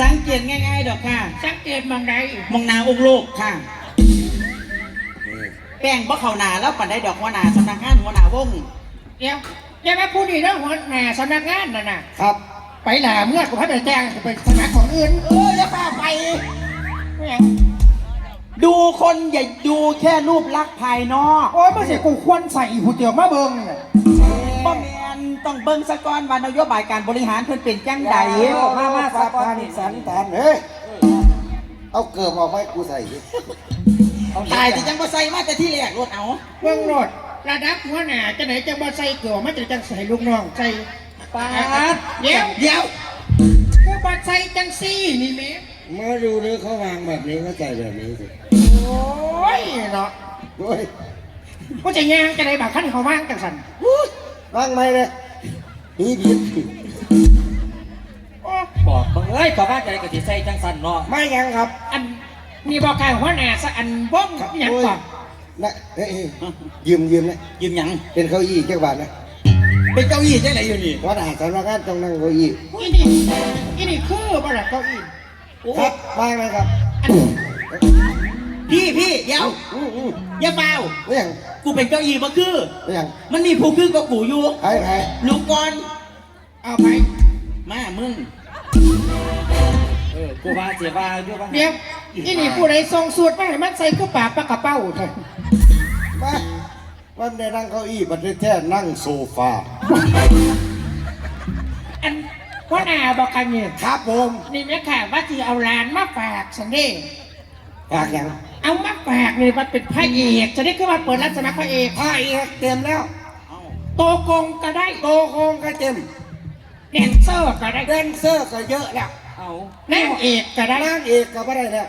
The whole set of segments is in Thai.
สังเกตง่ายๆดอกค่ะสังเกตมองใดมองหนาองค์โลกค่ะ แป้งบ่เข้าหนาแล้วปันได้ดอกหัวหนาสำนักงานหัวหนาวงเดี๋ยวอย่ามาพูดดีเรื่องหัวหน้าสำนักงานน่ะนะครับ ไปหลาเมื่อกูพัดไปแจ้งไปสมัครของอื่นเอออย่าป้าไปแม่งดูคนอย่าดูแค่รูปลักษณ์ภายนอก โอ้ยไม่ใช่กูควรใส่หูเตียวมาเบิ่งน่ะบ่ แมนต้องเบิ่งสะก่อนว่านโยบายการบริหารเพิ่นเป็นจังใดมามาสาพานสันตานเฮ้ยเอาเกิบออกไว้กูใส่ดิตายที่จังบ่ใส่มาแต่ที่แรกรถเอาเบิ่งโนดระดับหัวหน้าจะไหนจะมาใส่เกลือมันจะจังใส่ลูกน้องใส่ปาดเดี๋ยวเดี๋ยวกูมาใส่จังซี่นี่แม่มาดูเลยเขาวางแบบนี้เขาใส่แบบนี้สิโอ้ยเนาะโอ้ยกูจะย่างจะไหนบักขั้นเขาว่างจังสัน วางไหมเลยนี่ผิดโอ้บอกมึงเอ้ยขอบ้านใจกับที่ใส่จังสันเนาะไม่ยังครับอันมีบอกการหัวหน้าสักอันบ้องอหย่างก่อนนะเฮ้ยยืมยืมนะยืมหยังเป็นเก้าอี้เจ้าบาทนะเป็นเก้าอี้จังไดอยู่นี่วัดอาสำนักงานต้องนั่งเก้าอี้อีนี่อีนี่คือบ่ล่ะเก้าอี้ครับวางไหมครับ พี่พี่เดี๋ยวอืมอืมอย่าเปล่าไม่ยังกูเป็นเก้าอี้บ่คือ ไม่ยังมันมีผู้คือกับกูอยู่ใครใครลูกก่อนเอาไปมามึงเออกูว่าเสียว่าด้วยว่าเดี๋ยวอีนี่ผู้ใดส่งสูตรมาให้มันใส่กระป๋าปากกระเป๋าเถอะมาวันได้นั่งเก้าอี้บัดได้แท้นั่งโซฟาอันหัวหน้าบอกกันเนี่ยครับผมนี่แม่ค่ะว่าที่เอาร้านมาฝากสันเด้ฝากยัง เอามาฝากนี่มันเป็นพระเอกจะได้ขึ้นมาเปิดรับสมัครพระเอกผ้าเอกเต็มแล้ว โตกงก็ได้โตโครงก็เต็มแดนเซอร์ก็ได้แดนเซอร์ก็เยอะแล้วเอานางเอกก็ได้นางเอกก็ไม่ได้แล้ว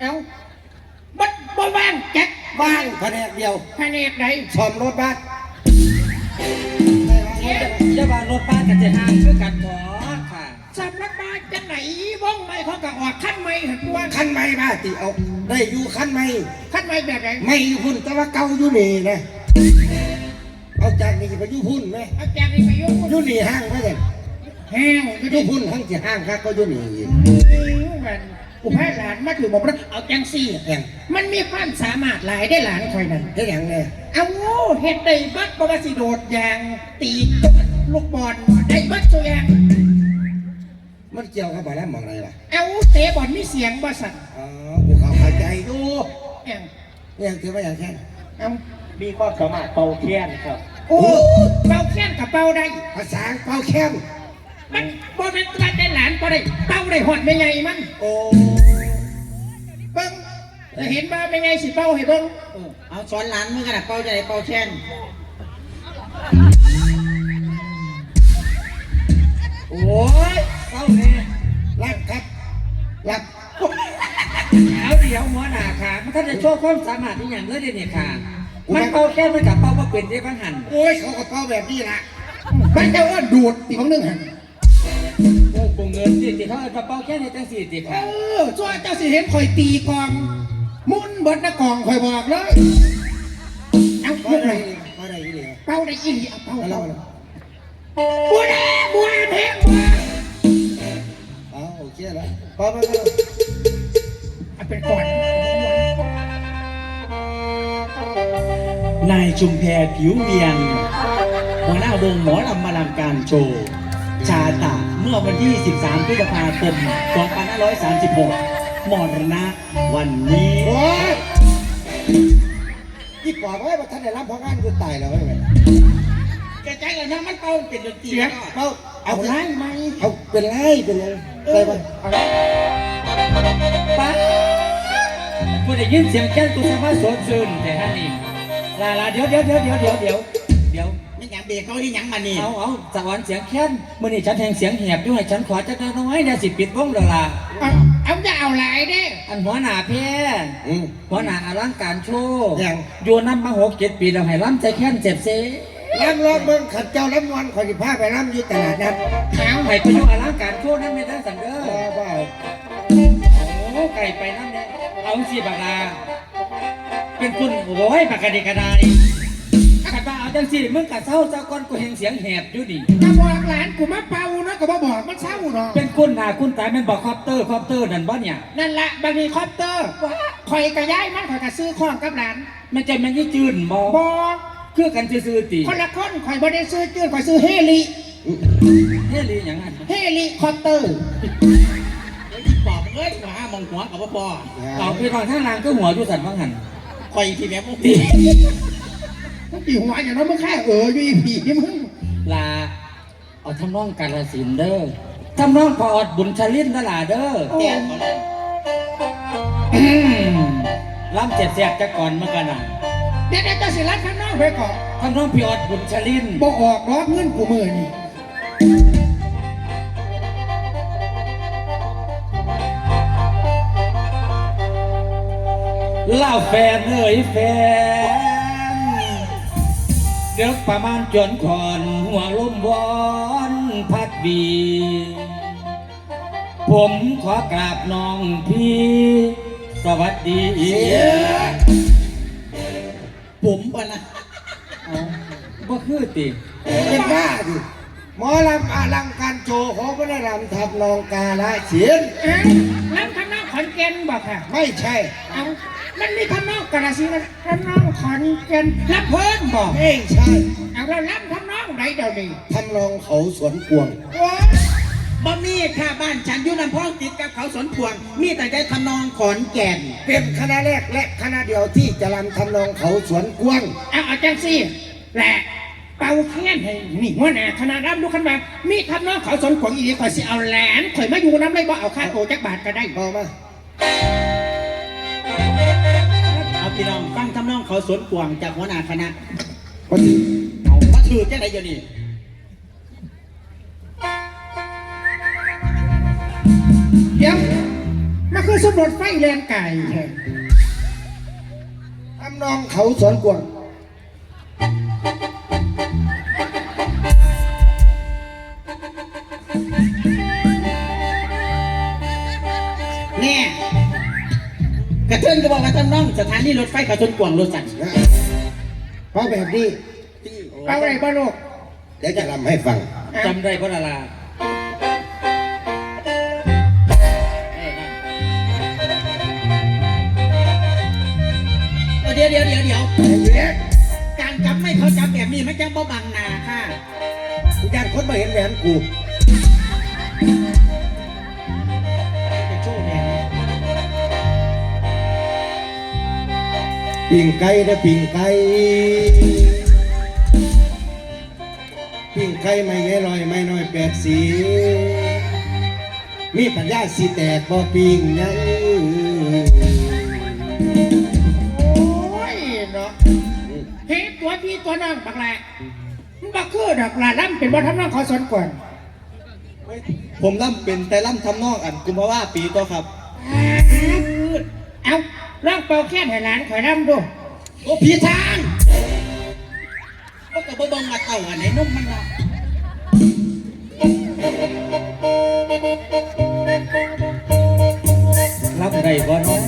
เอาบัดบ่ว่างแจ็คบ้านแผนกเดียวพระเอกไหนซ่อมรถบัสเจ้าบ้านรถบ้านกับเจ้าห้างคือกันขอค่ะสำนักบ้านจะไหน ว่องไม่เขาก็ออกขั้นไม่หันตัวคันไม่มาติเอาได้อยู่คันไม่ขั้นไม่แบบไหนไม่อยู่พุ่นแต่ว่าเก่าอยู่นี่นะเอาจากนี่ไปอยู่พุ่นไหมเอาแจกนี่ไปยุ่งอยู่นี่ห้างไหมเนี่ยแห้งก็อดูยู่พุ่นห้างที่ห้างครับก็อยู่นี่อีกมันกูพาหลานมาถือบอกว่าเอาจังซี่อย่างมันมีความสามารถหลายได้หลานคอยนั่นได้อย่างเนี่ยเอาโง่เฮ็ดได้บัดบ่ว่าสิโดดยางตีลูกบอลได้บัดตัวอย่าง มันเกี่ยวกับอะไรมองอะไรล่ะเอาเตะบอลมีเสียงบ่สั่นอ๋อกูเข้าเข้าใจอยู่แม่งเนี่ยถือว่าอย่างแค่เอามีความสามารถเป่าเทียนครับ โอ้เป่าแค้นกับเป่าได้ภาษาเป้าแค้นมันบ่เป็นตัวได้หลานบ่ได้เป่าได้หอดไม่ไงมัน โอ้เบิ่งจะเห็นว่าไม่ไงสิเป่าให้เบิ่งเออเอาสอนหลานมึงกันนะเป่าใจเป่าแช่น น้าค่ะมันท่านจะโชว์ความสามารถที่อย่างเลยเดี๋ยวนี้ค่ะ มันเป่าแค่มันกับเป่าว่าเป็นได้บ้างหันโอ้ยเขาก็เป้าแบบนี้ละมันจะว่าดูดตีของหนึงหั่นโอ้โหเงินสิที่เขาเอามาเป่าแค่ในจังสี่สิเอค่ะอจ้าเจ้าสิเห็นข่อยตีกอง มุนเบิดหน้ากองข่อยบอกเลย เอาว่าเมื่ออะไหไรร่ว่าอะไรนี่เป่าได้อีหลีเอาเป่าแล้วเป่าบัวแดงบัวแดงบัวอ๋อโอเคแล้วพอมาแล้วเอาเป็นก่อน นายชุมแพผิวเวียงหัวหน้าวงหมอลำมาลำการโชว์ ชาตะเมื่อวันที่ 13พฤษภาคม 2536 มรณะวันนี้ โอ้ยที่ปอบไว้ว่าท่านได้รับพองานกูตายแล้วไว้กระจายกันนะมันเป่าเป็นดนตรีเสียเป้าเอาเอาไล่ไหมเอาเป็นไรเป็นไรใส่ไปปั๊บกูได้ยินเสียงแก้นกูสามารถสดชื่นแต่ท่านนี่ ลาลาเดี๋ยวเดี๋ยวเดี๋ยวเดี๋ยวเดี๋ยวเดี๋ยวเดี๋ยวไม่อยากเบรกเขาที่หยังมานี่เอาเอาสวรรค์เสียงแค้นมื่อนี้ฉันแทงเสียงแหบด้วยฉันขอจะน้อยๆนะสิปิดวงเดยวล่ะเอาเอาจะเอาหลายเด้อันหัวหน้าเพ่อืม หัวหน้าอลังการโชว์ยังอยู่น้ำมาหกเจ็ดปีแล้วให้ล้ำใจแค้นเจ็บเซ่ล้ำรอบเบิ้งขัดเจ้าล้ำวันขอจิพาไปล้ำอยู่ตลาดนัดเอาให้ไปอยู่อลังการโชว์นั่นไม่ได้สังเด้อบ้าบ้าโอ้ไก่ไปนั่นเนี่ยเอาสิบักลา เป็นคุณโอ้ยปากกาเดกระไดขัดว่าเอาจังสิมึงกะเศร้าเจ้าก้อนกูเห็นเสียงแหบอยู่ดิถ้าบอกหลานกูมาเป่าเนาะก็บ่บอกมันเศร้าเนาะเป็นคุณหน้าคุณตายแมันบอกคอปเตอร์คอปเตอร์นั่นบ่เนี่ยนั่นแหละบางทีคอปเตอร์คอยกระย้ายมันคอยกระซื้อของกับหลานมันจะมันยี่จืนบ่บอคือกันซื่อๆติคนละคนคอยบ่ได้ซื้อจืดคอยซื้อเฮลิเฮ้ยลีหยังนั้นเฮลิคอปเตอร์เฮ้ยปอบเอ้ยมาหามองหัวกับพ่อปอเอาไปนอนท่าลางก็หัวอยู่สันว่างัน คอยที่แม่พวกนี้มึงปีหัวอย่างนั้นมึงแค่เอออยู่อีผีมึงลาเอาทำนองกาลสินธุ์เด้อทำนองพออดบุญชลินตลาเด้อแก่เขาเลยอืมล้ำเจ็ดแสกจะก่อนเมื่อกันน่ะเดี๋ยวเดี๋ยวจะสิรัดข้างนอกไปก่อนทำนองพี่ออดบุญชลินบ่ออกรอบเงินกูมือนี่ ล่าแฟนเอ้ยแฟน เด็กประมาณจวนขอนหัวลมวอนพัดบีผมขอกราบน้องพี่ สวัสดีผมปะนะเอาบ่คือติเป็นบ้าดิหมอลำอลังการโชว์เขาไม่ได้ลำทับนองกาละเสียน เอ้าน้ำข้างนอกขอนแก่นบอกค่ะ ไม่ใช่ เอา มันมีข้างนอกกระสีมันข้างนอกขอนแก่นรับเพิ่นบอกไม่ใช่เอาเรารับข้างนอกไหนเดี๋ยวนี้ทำนองเขาสวนกวงว้าบ่มีค่ะบ้านฉันอยู่ลำพองติดกับเขาสวนพวง มีแต่ได้ทำนองขอนแก่นเป็นคณะแรกและคณะเดียวที่จะรำทำนองเขาสวนกวงเอาเอาจังสิแหละเป่าแค้นให้นี่หัวหน้าคณะรับดูขันมามีคำน้องเขาสนขวงอีกข่อยสิเอาแหลนข่อยมาอยู่น้ำเลยบ่เอาค่าโตจักบาทก็ได้พอมาเอา พี่น้องฟังทำนองเขาสวนพวงจากหัวหน้าคณะพอดีเอามาถือแค่ไหนเดี๋ยวนี้เดี๋ยวมันคือสมรถไฟแรงไก่แท้ทำนองเขาสวนกวง กระเทินก็บอกว่าทำนองสถานีรถไฟเขาสวนพวงรถสั่นนะเพราะแบบนี้เอาอะไรบ้าลูกเดี๋ยวจะรำให้ฟังจำได้บ่ดาราเออเดี๋ยวเดี๋ยวเดี๋ยวเดี๋ยวเอ๊ะการจับไม่เขาจับแบบนี้มันจะบ่บังหนาค่ะกูญาติคนมาเห็นแหวนกู ปิ่งไก่นะปิ่งไก่ปิ่งไก่ไม่เงี้ยลอยไม่น้อยแปดสีมีปัญญาสีแตกบ่ปิ่งยังโอ้ยเนาะเฮ้ตัวพี่ตัวน้องบักแหละมันบักคือดอกหลาล่ำเป็นบ่ทำน้องเขาสนก่อนผมล่ำเป็นแต่ล่ำทำนองอันกุมภาว่าปีตัวครับ เอา ลองเป่าแค้นให้หลานข่อยล่ำดูโอ้ผีทางก็กระเบื้องมาเต่าอันไหนนุ่มมันเนาะรับได้บ่เนาะ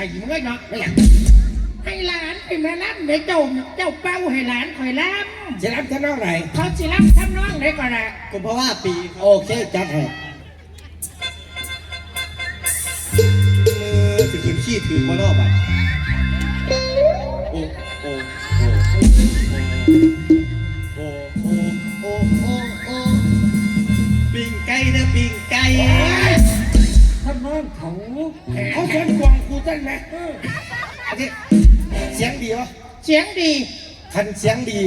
ผีหยำใส่มึงเลยเนาะไม่อยากให้หลานเป็นแม่ล่ำเดี๋ยวเจ้าเจ้าเป้าให้หลานข่อยล่จะรับท่านน้องไหนำเขาสิล่ำทำน้องได้ก่อนนะกุมภาว่าปีครับโอเคจัดให้มือถือขึ้นขี้ถือมารอบไปโอ้โอ้โอ้โอ้โอ้โอ้โอ้โอ้ปิ่งไก่นะปิ่งไก่ ทำนองเขาเขาสวนกวงกูตั้งไหมอันนี้เสียงดีวะเสียงดีคันเสียงดี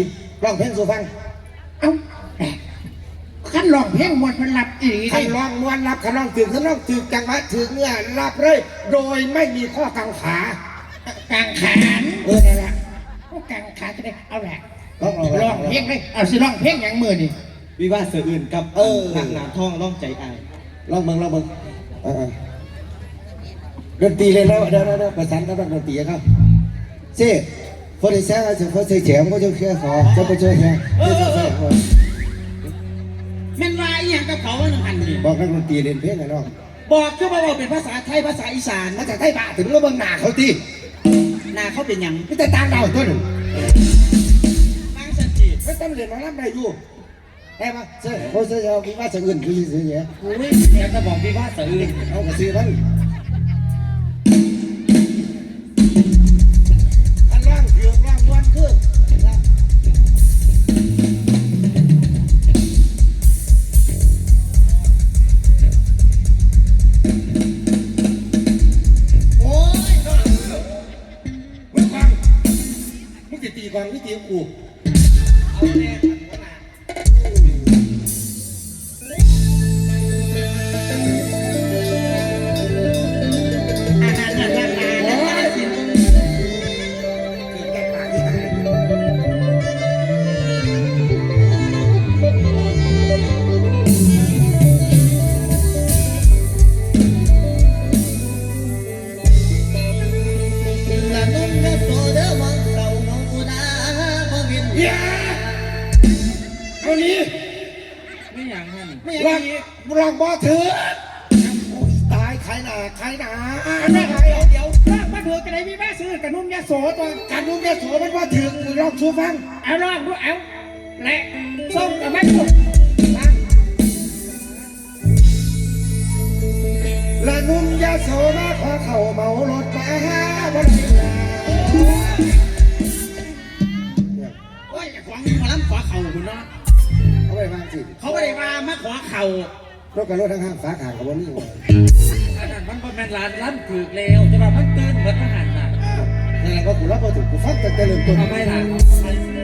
ร้องเพลงสู่ฟังเอ้าแหม่ขั้นร้องเพลงมวนมันหลับอีหลีคัได้นร้องมวนรับคันร้องถึงคันร้องถึงจังหวะถึงเนื้อรับเลยโดยไม่มีข้อกังขากางขานเออนั่นแหละโอ้กางขาจะได้เอาแหละร้องเอาร้องเพลงเลยเอาสิร้องเพลงอย่างมือนี่วิวาสเสืออื่นกับเออหนักหนาท่องร่องใจอายลองเบิ่งลองเบิ่งเออ เออดนตรีเลยแล้วเดี๋ยวเดี๋ยวเดี๋ยวประสานกับนักดนตรีครับเซ่คนที่แซ่จะคนใส่แฉมก็จะแค่ขอจะไปช่วยแค่จะช่วยแค่แม่นว่าอีหยังกับเขาว่าหนึ่งพันนี่บอกนักดนตรีเล่นเพลงกันน้องบอกคือว่าบอกเป็นภาษาไทยภาษาอีสานมาจากไทยบ้าถึงแล้วเบิ่งหน้าเขาตีหนาเขาเป็นหยังไม่แต่ต่างดาวตัวหนึ่งบางสันจีไม่ต้องเรียนมาล้ำได้อยู่ แต่ว่าเซ่เขาเซ่เอาพี่ว่าจะเงินคือซื้อเยอะอุ้ยอยากจะบอกพี่ว่าสะอื่นเอากระซื้อมันอันล่างเถือกล่างวันคือโอ้ยมึงฟังมึงจะตีก่อนมึงตีกูเอาแน่ขัายขายหนาขายหนาแม่ขายเดี๋ยวลากมาเถือะจะได้มีแม่ซื้อกับนุ่มยาโสตัวการนุ่มเนี่ยโสมันว่าถือกูลองชูฟังเอาลองดูเอาและส้มกับแม่สุดละนุ่มยาโสมาขอเข่าเมารถมาหาบ่ได้ลาโอ้ยขวางนี่มาล้ำขวาเข่าคุณเนาะเอาไปฟังสิเขาไม่ได้มามาขวาเข่ารถกับรถทั้งห้างฝาขางกับวันนี้ อันนั้นมันเป็นร้านร้านถือแล้วแต่ว่ามันตื่นเหมือนทหารน่ะนี่แหละก็กูรับมาถึงกูฟังตั้งแต่เริ่มต้นทำไมล่ะ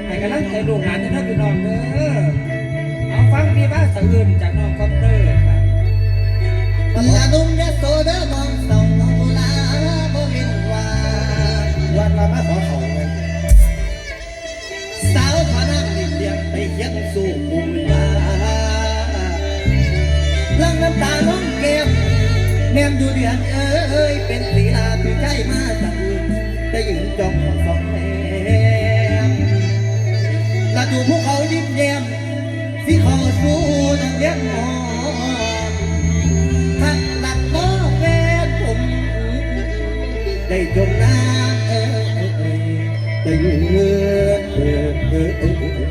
ให้กำลังใจลูกหลานจะได้พี่น้องเด้อเอาฟังพี่ว่าสะอื่นจากน้องคอปเตอร์ครับละนุ่มยาโสเดอมองเต่ แนมดูเดือนเอ้ยเป็นลีลาคือใจมาสั่งได้ยินจอมสองแนมและดูพวกเขายิ้มแย้มสิขอสู้นักเลี้ยงหมอหักหลักน้อแฟนผม ได้จมน้ำเอ้ยจะยืนเออเออเออเออ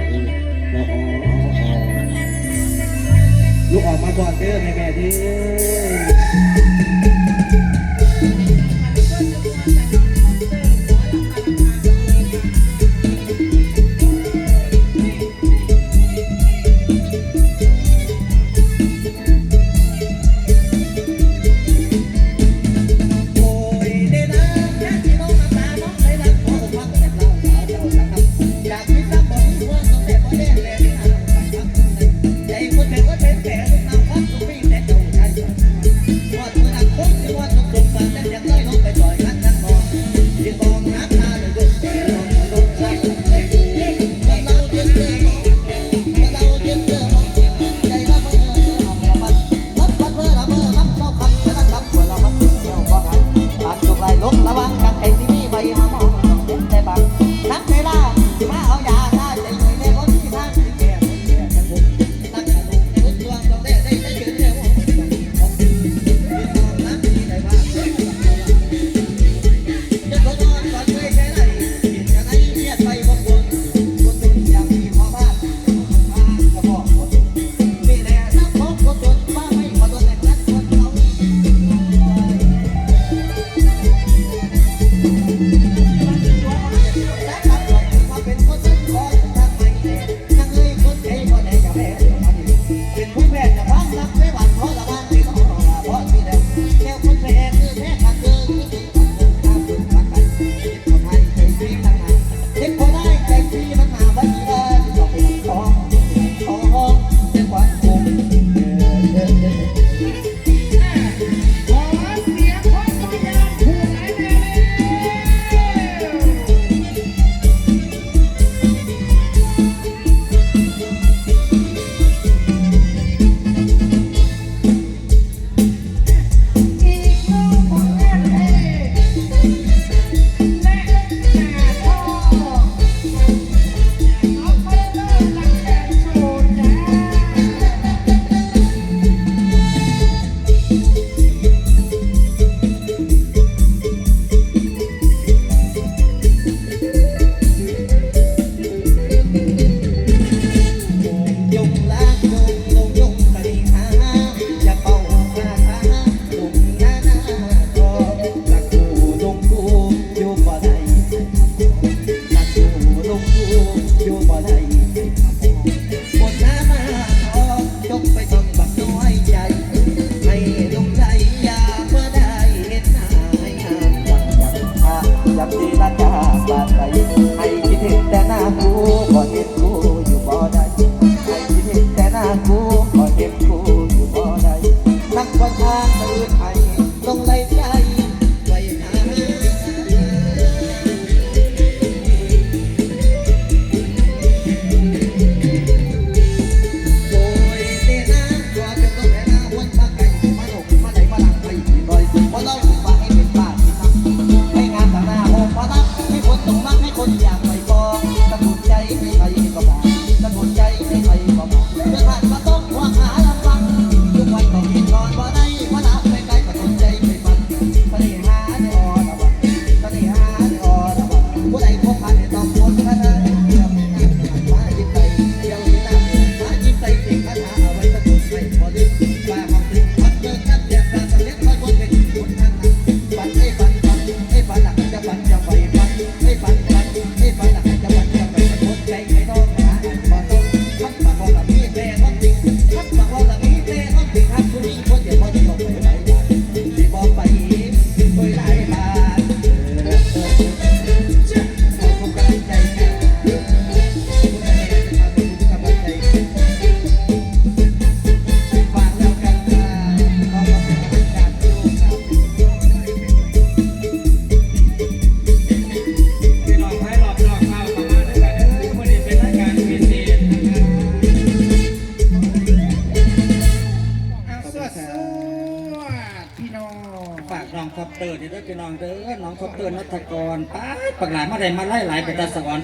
ลูกออกมาก่อนเด้อแม่แม่เด้อ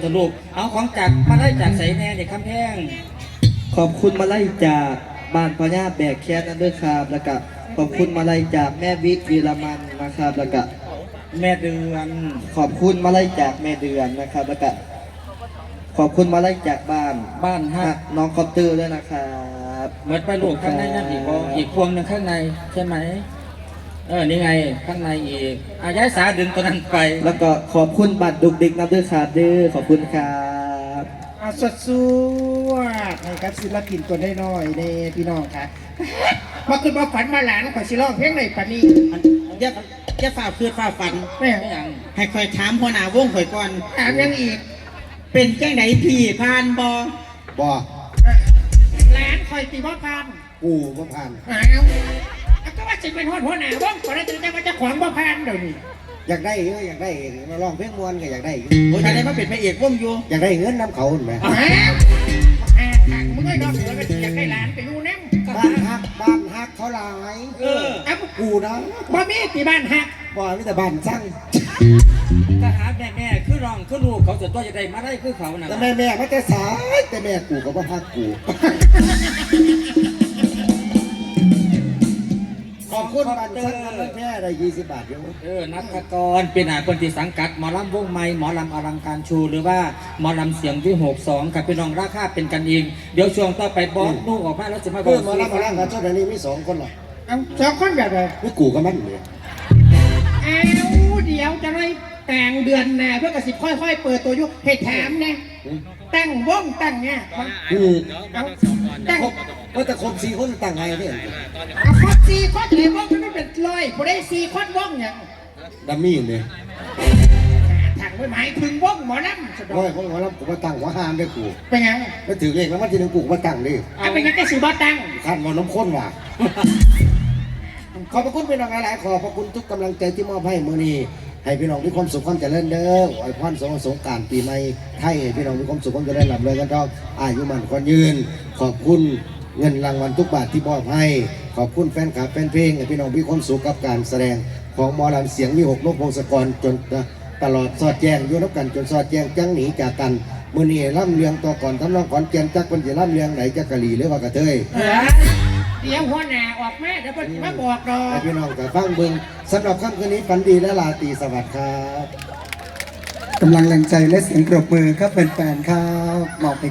ตาสะออนตัวลูกเอาของจากมาไล่จากใส่แน่เด็กคำแพงขอบคุณมาไล่จากบ้านพ่อย่าแบกแคสนั่นด้วยครับแล้วก็ขอบคุณมาไล่จากแม่วิวีรมันนะครับแล้วก็แม่เดือน ขอบคุณมาไล่จากแม่เดือนนะครับแล้วก็ขอบคุณมาไล่จากบ้านบ้านฮัฮักกน้องคอปเตอร์ด้วยนะครับเหมือนไปลูกข้างในนั่นอีกบ่อีกพวงหนึ่งข้างในใช่ไหม เออ นี่ไง ข้างในอีกอาย้ายสาดึงตัวนั้นไปแล้วก็ขอบคุณบัตรดุกดิกนับด้วยครับเด้อขอบคุณครับเอาสดสวดให้กับศิลปินตัวน้อยๆเด้พี่น้องค่ะมาขึ้นมาฝันมาหลานขอสิร้องเพลงในปานนี้อย่าอย่าฝ่าคืนฝ่าฝันแม่ไม่ยังให้คอยถามหัวหน้าวงข่อยก่อนถามยังอีก เป็นจังไหนพี่พานบอบ่หลานคอยตีบ่พันกูบ่ผ่านอ้าวเอา ก็ว่าสิเป็นหัวหัวหน้าวงก่อนแล้วจะได้ว่าเจะขวางบ่พันเดี๋ยวนี้อยากได้เอ้ยอยากได้มาลองเพลงมวนก็อยากได้อยู่โอ้ยจะได้มาเป็นพระเอกวงอยู่อยากได้เงินน้ำเขาเห็นไหมอ้าวอ่าทางมึงไอ้ดอกเสือก็สิอยากได้หลานไปอยู่นั่งบ้านฮักบ้านฮักเขาหลายเออเอ้ากูนะบ่มีที่บ้านฮักบ่มีแต่บ้านสั่งก็หาแม่แม่ๆคือรองคือลูกเขาจะตัวจะได้มาได้คือเขาน่ะแต่แม่แม่ไม่แต่สายแต่แม่กูก็บ่ฮักกู ขอบคุณบ้านสั่งกันแค่ได้20บาทเดียวเออนัทกรเป็นอาคนที่สังกัดหมอลำวงไม้หมอลำอลังการชูหรือว่าหมอลำเสียงที่หกสองกับพี่น้องราคาเป็นกันเองเดี๋ยวช่วงต่อไปบอสนุ่งออกมาแล้วจะมาบเพื่ออกมารับมาล้างกันช่วงนี้มีสองคนหรอเอาสองคนแบบไหนไม่กูก็มันเนี่ยเอาเดี๋ยวจะได้แต่งเดือนหน้าเพื่อกระสิบค่อย ๆ เปิดตัวอยุให้ถามนะตั้งวงตั้งเนี่ย มันอืมเอาตั้งว่าแต่คนสี่คนต่างไงเนี่ยเอาคอดซีคอดเลยวงมันไม่เป็นร้อยพอได้ซีคอดวงอย่างดัมมี่เนี่ยถังไว้หมายถึงวงหมอลำสะดอร้อยคนหมอลำกูมาตั้งหัวหามได้กูเป็นไงไม่ถือเลขแล้วมันทีนึงกูก็มาตั้งดิเอาเป็นไงก็สิบ่ตั้งขันมาน้ำข้นว่ะขอบพระคุณพี่น้องหลายๆขอบพระคุณทุกกำลังใจที่มอบให้มือนี้ ให้พี่น้องมีความสุขความเจริญเด้ออวยพรสงสงการปีใหม่ไทยให้พี่น้องมีความสุขความเจริญหลับเลยกันทองอายุมันคนยืน ขอบคุณเงินรางวัลทุกบาทที่มอบให้ ขอบคุณแฟนคลับแฟนเพลงให้พี่น้องมีความสุขกับการแสดงของหมอลำเสียงมีหกนกพงศกรจนตลอดสอดแจ้งยู่นับกันจนสอดแจ้งจังหนีจากกันมือนี้ล่ำเลียงต่อก่อนทำนองขอนแก่นจักคนจะล่ำเลียงไหนจักกะหรี่หรือว่ากระเทย เดี๋ยวหัวหน้าออกมาเดี๋ยวเพิ่นมาบอกดอกพี่น้องกับฟังเบิงสำหรับค่ำคืนนี้ฝันดีและลาตรีสวัสดิ์ครับกำลังแรงใจและเสียงปรบมือครับแฟนๆครับมอบให้